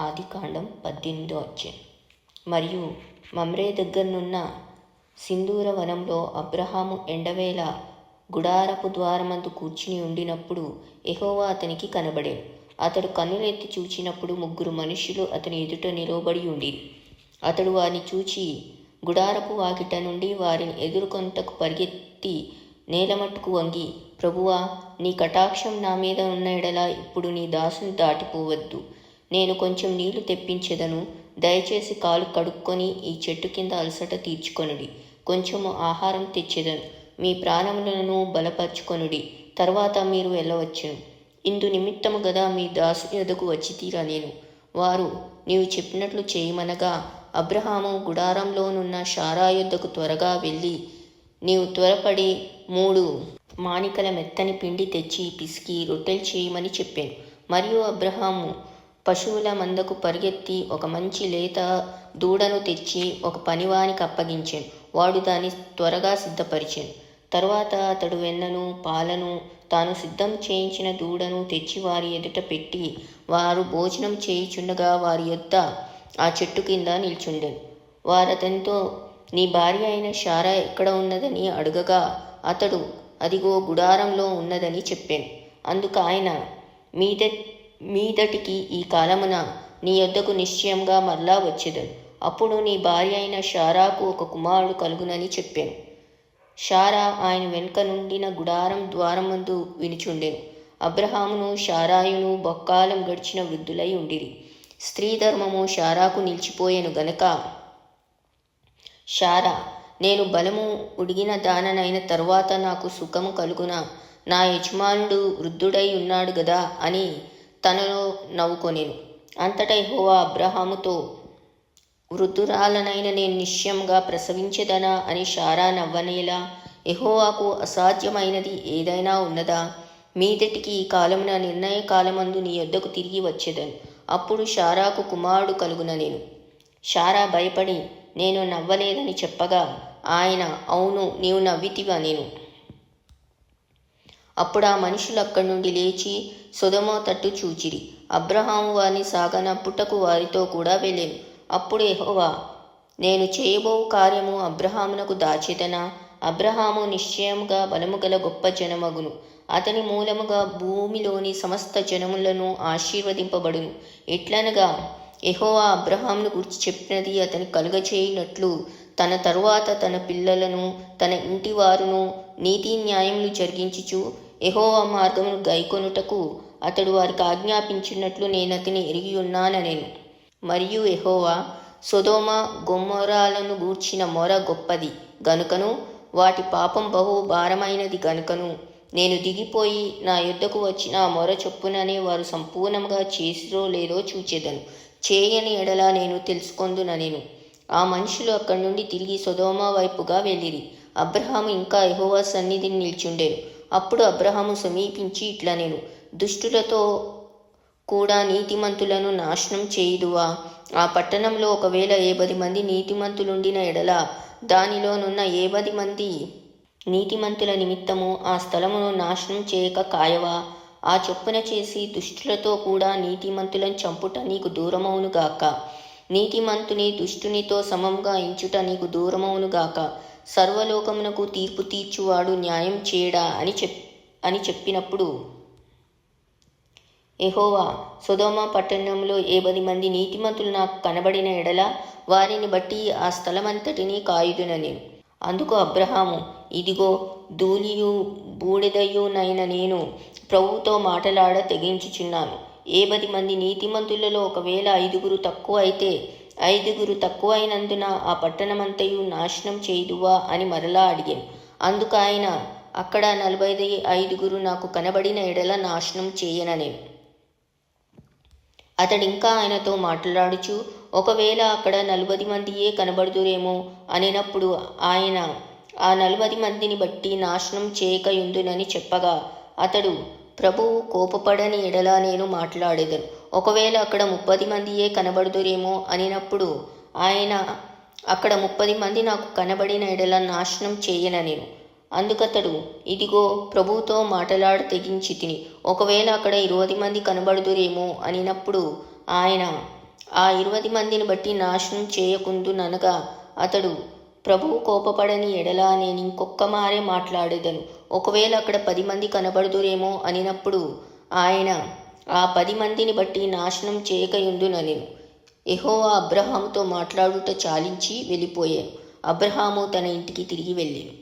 ఆదికాండం పద్దెనిమిదో అధ్యాయం. మరియు మమ్రే దగ్గరనున్న సింధూర వనంలో అబ్రహాము ఎండవేళ గుడారపు ద్వారమందు కూర్చుని ఉండినప్పుడు ఎహోవా అతనికి కనబడే. అతడు కన్నులెత్తి చూచినప్పుడు ముగ్గురు మనుషులు అతని ఎదుట నిలవబడి ఉండి అతడు వారిని చూచి గుడారపు వాకిట నుండి వారిని ఎదుర్కొంటకు పరిగెత్తి నేలమట్టుకు వంగి ప్రభువా నీ కటాక్షం నా మీద ఉన్న ఎడల ఇప్పుడు నీ దాసుని దాటిపోవద్దు. నేను కొంచెం నీళ్ళు తెప్పించెదను. దయచేసి కాలు కడుక్కొని ఈ చెట్టు కింద అలసట తీర్చుకొనుడి. కొంచెము ఆహారం తెచ్చెదను. మీ ప్రాణములను బలపరుచుకొనుడి. తర్వాత మీరు వెళ్ళవచ్చును. ఇందు నిమిత్తము గదా మీ దాసు ఎదుగు వచ్చి తీరా నేను. వారు నీవు చెప్పినట్లు చేయమనగా అబ్రహాము గుడారంలోనున్న షారా యుద్ధకు త్వరగా వెళ్ళి నీవు త్వరపడి మూడు మానికల మెత్తని పిండి తెచ్చి పిసికి రొట్టెలు చేయమని చెప్పాను. మరియు అబ్రహాము పశువుల మందకు పరిగెత్తి ఒక మంచి లేత దూడను తెచ్చి ఒక పనివానికి అప్పగించాను. వాడు దాన్ని త్వరగా సిద్ధపరిచాను. తర్వాత అతడు వెన్నను పాలను తాను సిద్ధం చేయించిన దూడను తెచ్చి వారి ఎదుట పెట్టి వారు భోజనం చేయుచుండగా వారి యొద్ద ఆ చెట్టు కింద నిల్చుండెను. వారతనితో నీ భార్య అయిన షారా ఎక్కడ ఉన్నదని అడగగా అతడు అదిగో గుడారంలో ఉన్నదని చెప్పాను. అందుకు ఆయన మీదే మీదటికి ఈ కాలమున నీ యొద్దకు నిశ్చయంగా మరలా వచ్చేదను. అప్పుడు నీ భార్య అయిన షారాకు ఒక కుమారుడు కలుగునని చెప్పాను. షారా ఆయన వెనుక నుండిన గుడారం ద్వారమందు వినిచుండెను. అబ్రహామును షారాయును బొక్కాలం గడిచిన వృద్ధులై ఉండిరి. స్త్రీ ధర్మము షారాకు నిలిచిపోయాను గనక షారా నేను బలము ఉడిగిన దాననైన తరువాత నాకు సుఖము కలుగున నా యజమానుడు వృద్ధుడై ఉన్నాడు గదా అని తనలో నవ్వుకొనేను. అంతటా యెహోవా అబ్రహాముతో వృద్ధురాలనైన నేను నిశ్చయంగా ప్రసవించదనా? అని షారా నవ్వనేలా ఎహోవాకు అసాధ్యమైనది ఏదైనా ఉన్నదా? మీదటికి ఈ కాలమున నిర్ణయ కాలమందు నీ యొద్దకు తిరిగి వచ్చేదను. అప్పుడు షారాకు కుమారుడు కలుగున నేను షారా భయపడి నేను నవ్వలేదని చెప్పగా ఆయన అవును నీవు నవ్వితివా నేను అప్పుడు ఆ మనుషులు అక్కడి నుండి లేచి సుధమో తట్టు చూచిరి. అబ్రహాము వారిని సాగనప్పుటకు వారితో కూడా వెళ్ళాను. అప్పుడు ఎహోవా నేను చేయబో కార్యము అబ్రహామునకు దాచేదనా అబ్రహాము నిశ్చయముగా బలము గల గొప్ప జనమగును. అతని మూలముగా భూమిలోని సమస్త జనములను ఆశీర్వదింపబడును. ఎట్లనగా ఎహోవా అబ్రహామును గురించి చెప్పినది అతని కలుగచేయినట్లు తన తరువాత తన పిల్లలను తన ఇంటి వారును నీతి న్యాయములు జరిగించుచు ఎహోవా మార్గమును గైకొనుటకు అతడు వారికి ఆజ్ఞాపించినట్లు నేను అతని ఎరిగి ఉన్నాననేను. మరియు ఎహోవా సొదోమ గొమ్మరాలను గూర్చిన మొర గొప్పది. గనుకను వాటి పాపం బహు భారమైనది గనుకను నేను దిగిపోయి నా యుద్ధకు వచ్చిన ఆ మొర చొప్పుననే వారు సంపూర్ణంగా చేసిరో లేదో చూచెదను. చేయని ఎడల నేను తెలుసుకొందున నేను ఆ మనుషులు అక్కడి నుండి తిరిగి సుధోమ వైపుగా వెళ్ళిరి. అబ్రహాము ఇంకా యహోవా సన్నిధిని నిల్చుండేను. అప్పుడు అబ్రహాము సమీపించి ఇట్లా నేను దుష్టులతో కూడా నీతిమంతులను నాశనం చేయుదువా? ఆ పట్టణంలో ఒకవేళ ఏ పది మంది నీతిమంతులుండిన ఎడల దానిలోనున్న ఏ పది మంది నీతిమంతుల నిమిత్తము ఆ స్థలమును నాశనం చేయక కాయవా? ఆ చొప్పున చేసి దుష్టులతో కూడా నీతిమంతులను చంపుట నీకు దూరమవునుగాక. నీతిమంతుని దుష్టునితో సమంగా ఇంచుట నీకు దూరమవునుగాక సర్వలోకమునకు తీర్పు తీర్చువాడు న్యాయం చేయడా అని చెప్ అని చెప్పినప్పుడు ఎహోవా సుధోమ పట్టణంలో ఏ పది మంది నీతిమంతులు నాకు కనబడిన ఎడల వారిని బట్టి ఆ స్థలమంతటిని కాయుదున నేను అందుకు అబ్రహాము ఇదిగో ధూళియు బూడిదయునైన నేను ప్రభుతో మాటలాడ తెగించుచున్నాను. ఏ పది మంది నీతిమంతులలో ఒకవేళ ఐదుగురు తక్కువ అయితే ఐదుగురు తక్కువ అయినందున ఆ పట్టణమంతయు నాశనం చేయుదువా అని మరలా అడిగాను. అందుకు ఆయన అక్కడ నలభై ఐదుగురు నాకు కనబడిన ఎడల నాశనం చేయననే అతడింకా ఆయనతో మాట్లాడుచు ఒకవేళ అక్కడ నలభై మందియే కనబడుదురేమో అనినప్పుడు ఆయన ఆ నలభై మందిని బట్టి నాశనం చేయకయుందునని చెప్పగా అతడు ప్రభువు కోపపడని ఎడలా నేను మాట్లాడేదను. ఒకవేళ అక్కడ ముప్పది మందియే కనబడుదురేమో అనినప్పుడు ఆయన అక్కడ ముప్పది మంది నాకు కనబడిన ఎడల నాశనం చేయన నేను. అందుకతడు ఇదిగో ప్రభువుతో మాటలాడ తెగించి తిని ఒకవేళ అక్కడ ఇరవై మంది కనబడుదురేమో అనినప్పుడు ఆయన ఆ ఇరవై మందిని బట్టి నాశనం చేయకుందుననగా అతడు ప్రభువు కోపపడని ఎడలా నేను ఇంకొక్క మారే మాట్లాడేదను. ఒకవేళ అక్కడ పది మంది కనబడుదురేమో అనినప్పుడు ఆయన ఆ పది మందిని బట్టి నాశనం చేయకయుందుననెను ఎహోవా అబ్రహాముతో మాట్లాడుట చాలించి వెళ్ళిపోయాను. అబ్రహాము తన ఇంటికి తిరిగి వెళ్ళాను.